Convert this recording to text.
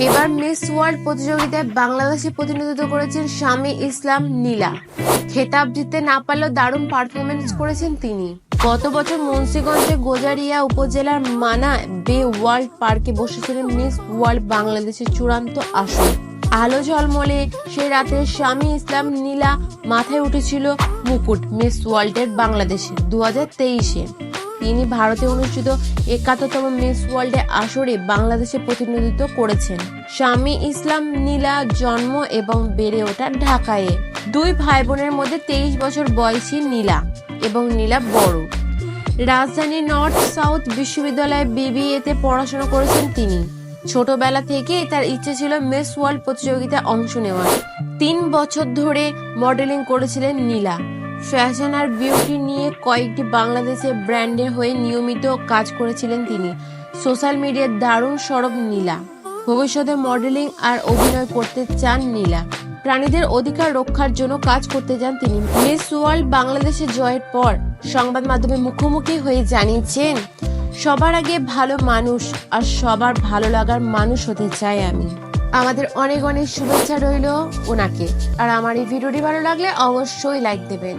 এবার miss world প্রতিযোগিতায় বাংলাদেশে প্রতিনিধিত্ব করেছেন স্বামী ইসলাম নীলা। খেতাব জিততে না পারলেও দারুণ পারফরমেন্স করেছেন তিনি। গত বছর মুন্সিগঞ্জের গোজারিয়া উপজেলার মানা বে ওয়ার্ল্ড পার্কে বসেছিলেন মিস ওয়ার্ল্ড বাংলাদেশের চূড়ান্ত আসর। আলো ঝলমলে সে রাতে স্বামী ইসলাম নীলা মাথায় উঠেছিল মুকুট মিস ওয়ার্ল্ডের বাংলাদেশে দু হাজার তেইশে। তিনি ভারতে অনুষ্ঠিত একাত্তরতম মিস ওয়ার্ল্ডে আসরে বাংলাদেশে প্রতিনিধিত্ব করেছেন। স্বামী ইসলাম নীলা জন্ম এবং বেড়ে ওঠা ঢাকায়। দুই ভাই বোনের মধ্যে তেইশ বছর বয়সী নীলা এবং নীলা বড়। রাজধানী নর্থ সাউথ বিশ্ববিদ্যালয়ে বিবিএতে পড়াশোনা করেছেন তিনি। ছোটবেলা থেকে তার ইচ্ছে ছিল মিস ওয়ার্ল্ড প্রতিযোগিতায় অংশ নেওয়ার। তিন বছর ধরে মডেলিং করেছিলেন নীলা। ফ্যাশন আর বিউটি নিয়ে কয়েকটি বাংলাদেশের ব্র্যান্ডের হয়ে নিয়মিত কাজ করেছিলেন তিনি। সোশ্যাল মিডিয়ার দারুণ সরব নীলা। ভবিষ্যতে মডেলিং আর অভিনয় করতে চান নীলা। প্রাণীদের অধিকার রক্ষার জন্য কাজ করতে যান তিনি। মিস ওয়ার্ল্ড বাংলাদেশে জয়ের পর সংবাদ মাধ্যমে মুখোমুখি হয়ে জানিয়েছেন, সবার আগে ভালো মানুষ আর সবার ভালো লাগার মানুষ হতে চাই আমি। আমাদের অনেক অনেক শুভেচ্ছা রইল ওনাকে। আর আমার এই ভিডিওটি ভালো লাগলে অবশ্যই লাইক দেবেন।